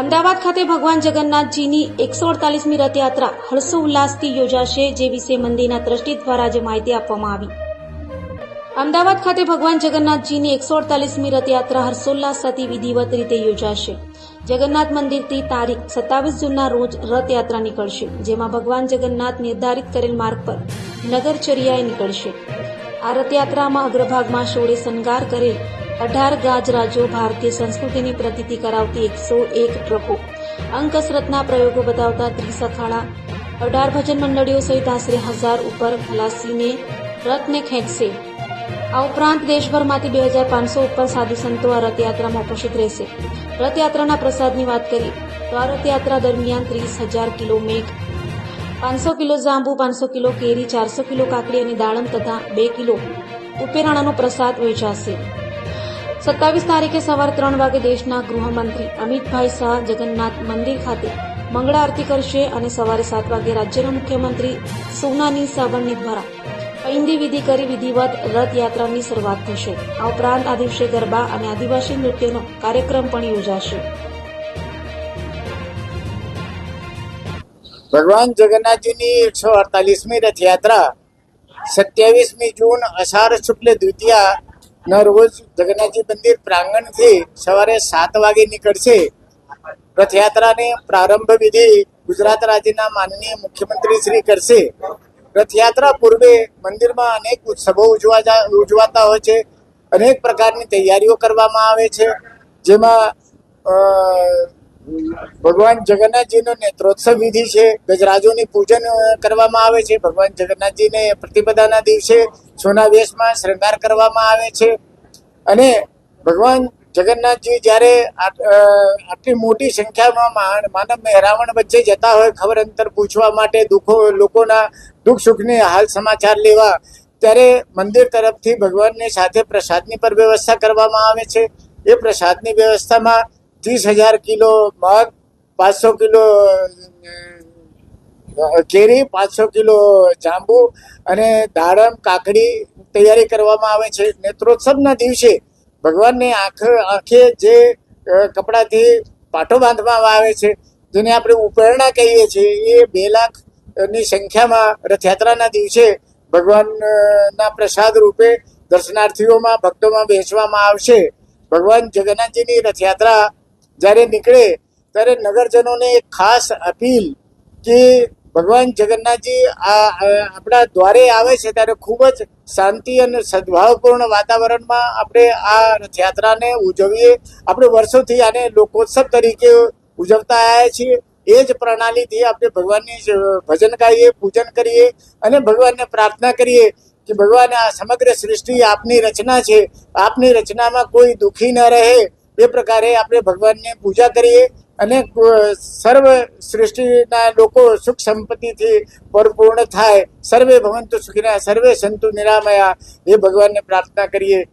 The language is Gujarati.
અમદાવાદ ખાતે ભગવાન જગન્નાથજીની એકસો અડતાલીસમી રથયાત્રા હર્ષોલ્લાસથી યોજાશે જે વિશે મંદિરના ટ્રસ્ટી દ્વારા આજે માહિતી આપવામાં આવી. અમદાવાદ ખાતે ભગવાન જગન્નાથજીની એકસો અડતાલીસમી રથયાત્રા હર્ષોલ્લાસ સાથે વિધિવત રીતે યોજાશે. જગન્નાથ મંદિરથી તારીખ સત્તાવીસ જૂનના રોજ રથયાત્રા નીકળશે, જેમાં ભગવાન જગન્નાથ નિર્ધારિત કરેલ માર્ગ પર નગરચર્યાએ નીકળશે. આ રથયાત્રામાં અગ્રભાગમાં શોળે શણગાર કરેલ અઢાર ગાજરાજો ભારતીય સંસ્કૃતિની પ્રતીતિ કરાવતી એકસો એક ટ્રકો. અંકસરતના પ્રયોગો બતાવતા ત્રીસ અખાડા અઢાર ભજન મંડળીઓ સહિત આશરે હજાર ઉપર ખલાસીને રથને ખેંચશે. આ ઉપરાંત દેશભરમાંથી બે હજાર પાંચસો ઉપર સાધુ સંતો આ રથયાત્રામાં ઉપસ્થિત રહેશે. રથયાત્રાના પ્રસાદની વાત કરીએ તો આ રથયાત્રા દરમિયાન ત્રીસ હજાર કિલો મેઘ, પાંચસો કિલો જાંબુ, પાંચસો કિલો કેરી, ચારસો કિલો કાકડી અને દાડમ તથા બે કિલો ઉપેરાણાનો પ્રસાદ વેચાશે. સત્તાવીસ તારીખે સવારે ત્રણ વાગે દેશના ગૃહમંત્રી અમિતભાઈ શાહ જગન્નાથ મંદિર ખાતે મંગળા આરતી કરશે અને સવારે સાત વાગે રાજ્યના મુખ્યમંત્રી સોનાની સાવરણી દ્વારા પૈંદી વિધિ કરી વિધિવત રથયાત્રાની શરૂઆત થશે. આ ઉપરાંત આ દિવસે ગરબા અને આદિવાસી નૃત્યનો કાર્યક્રમ પણ યોજાશે. ભગવાન જગન્નાથજીની એકસો અડતાલીસમી રથયાત્રા સત્યાવીસમી જૂન અષાઢ શુક્લ દ્વિતીયા ના, રોજ જગન્નાથજી મંદિર પ્રાંગણથી સવારે સાત વાગે નીકળશે. રથયાત્રાની પ્રારંભ વિધિ ગુજરાત રાજ્યના માનનીય મુખ્યમંત્રી શ્રી કરશે. રથયાત્રા પૂર્વે મંદિરમાં અનેક ઉત્સવો ઉજવા ઉજવાતા હોય છે. અનેક પ્રકારની તૈયારીઓ કરવામાં આવે છે. જેમાં ભગવાન જગન્નાથજીનો નેત્રોત્સવ વિધિ છે, ગજરાજોની પૂજન કરવામાં આવે છે. ભગવાન જગન્નાથજીને પ્રતિપદાના દિવસે સોના વેશમાં શૃંગાર કરવામાં આવે છે. અને ભગવાન જગન્નાથજી જ્યારે આટ- આટલી મોટી સંખ્યામાં માનવ મહેરામણ વચ્ચે જતા હોય, ખબર અંતર પૂછવા માટે દુઃખો, લોકોના દુઃખ સુખની હાલ સમાચાર લેવા, ત્યારે મંદિર તરફથી ભગવાનની સાથે પ્રસાદની પર વ્યવસ્થા કરવામાં આવે છે. એ પ્રસાદની વ્યવસ્થામાં ત્રીસ હજાર કિલો મગ, પાંચસો કિલો કેરી, પાંચસો કિલો જાંબુ અને દાડમ, કાકડી તૈયારી કરવામાં આવે છે. નેત્રોત્સવના દિવસે ભગવાનની આંખ, આંખે જે કપડાથી પાટો બાંધવામાં આવે છે, જેને આપણે ઉપરણા કહીએ છીએ, એ બે લાખની સંખ્યામાં રથયાત્રાના દિવસે ભગવાનના પ્રસાદ રૂપે દર્શનાર્થીઓમાં, ભક્તોમાં વહેંચવામાં આવશે. ભગવાન જગન્નાથજીની રથયાત્રા જ્યારે નીકળે, ત્યારે નગરજનોને એક ખાસ અપીલ કે ભગવાન જગન્નાથજી આ આપણા દ્વારે આવે છે, ત્યારે ખૂબ જ શાંતિ અને સદભાવપૂર્ણ વાતાવરણમાં આપણે આ રથયાત્રાને ઉજવીએ. આપણે વર્ષોથી આને લોકોત્સવ તરીકે ઉજવતા આવ્યા છીએ. એ જ પ્રણાલીથી આપણે ભગવાનની ભજન ગાઈએ, પૂજન કરીએ અને ભગવાનને પ્રાર્થના કરીએ કે ભગવાન આ સમગ્ર સૃષ્ટિ આપની રચના છે. આપની રચનામાં કોઈ દુઃખી ન રહે. એ પ્રકારે આપણે ભગવાનને પૂજા કરીએ અને સર્વ સૃષ્ટિના લોકો સુખ સંપત્તિથી પરિપૂર્ણ થાય. સર્વે ભવંતુ સુખીના, સર્વે સંતુ નિરામયા. એ ભગવાનને પ્રાર્થના કરીએ.